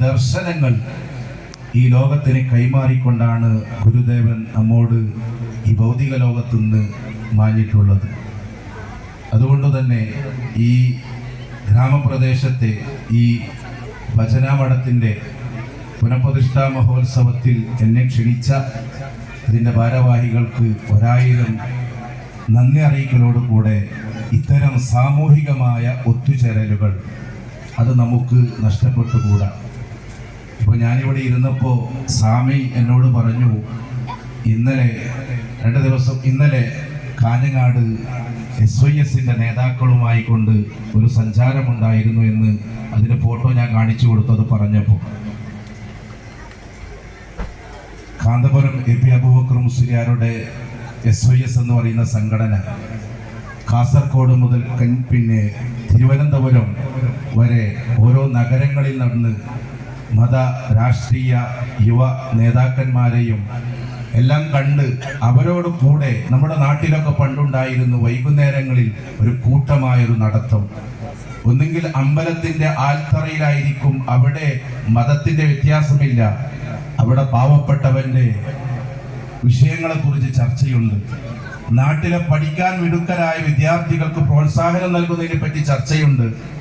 ദർശനങ്ങൾ ഈ ലോകത്തിന് കൈമാറിക്കൊണ്ടാണ് ഗുരുദേവൻ നമ്മോട് ഈ ഭൗതിക ലോകത്തുനിന്ന് മാഞ്ഞിട്ടുള്ളത്. അതുകൊണ്ട് തന്നെ ഈ ഗ്രാമപ്രദേശത്തെ ഈ ഭജനാമഠത്തിന്റെ പുനഃപ്രതിഷ്ഠാ മഹോത്സവത്തിൽ എന്നെ ക്ഷണിച്ച ഇതിന്റെ ഭാരവാഹികൾക്ക് ഒരായിരം നന്ദി അറിയിക്കലോടുകൂടെ ഇത്തരം സാമൂഹികമായ ഒത്തുചേരലുകൾ അത് നമുക്ക് നഷ്ടപ്പെട്ടുകൂടാ. ഇപ്പോൾ ഞാനിവിടെ ഇരുന്നപ്പോൾ സ്വാമി എന്നോട് പറഞ്ഞു ഇന്നലെ രണ്ട് ദിവസം ഇന്നലെ കാഞ്ഞങ്ങാട് എസ് വൈ എസിന്റെ നേതാക്കളുമായി കൊണ്ട് ഒരു സഞ്ചാരമുണ്ടായിരുന്നു എന്ന് അതിന്റെ ഫോട്ടോ ഞാൻ കാണിച്ചു കൊടുത്തു അത് പറഞ്ഞപ്പോൾ കാന്തപുരം എ പി അബൂബക്കർ മുസ്ലിയാരുടെ എസ് വൈ എസ് എന്ന് പറയുന്ന സംഘടന കാസർഗോഡ് മുതൽ പിന്നെ തിരുവനന്തപുരം വരെ ഓരോ നഗരങ്ങളിൽ നടന്ന് മത രാഷ്ട്രീയ യുവ നേതാക്കന്മാരെയും എല്ലാം കണ്ട് അവരോട് കൂടെ നമ്മുടെ നാട്ടിലൊക്കെ പണ്ടുണ്ടായിരുന്നു വൈകുന്നേരങ്ങളിൽ ഒരു കൂട്ടമായൊരു നടത്തം. ഒന്നുകിൽ അമ്പലത്തിന്റെ ആൽത്തറയിലായിരിക്കും അവിടെ മതത്തിന്റെ വ്യത്യാസമില്ല. അവിടെ പാവപ്പെട്ടവന്റെ വിഷയങ്ങളെ കുറിച്ച് ചർച്ചയുണ്ട്. നാട്ടിലെ പഠിക്കാൻ മിടുക്കരായ വിദ്യാർത്ഥികൾക്ക് പ്രോത്സാഹനം നൽകുന്നതിനെ പറ്റി ചർച്ചയുണ്ട്.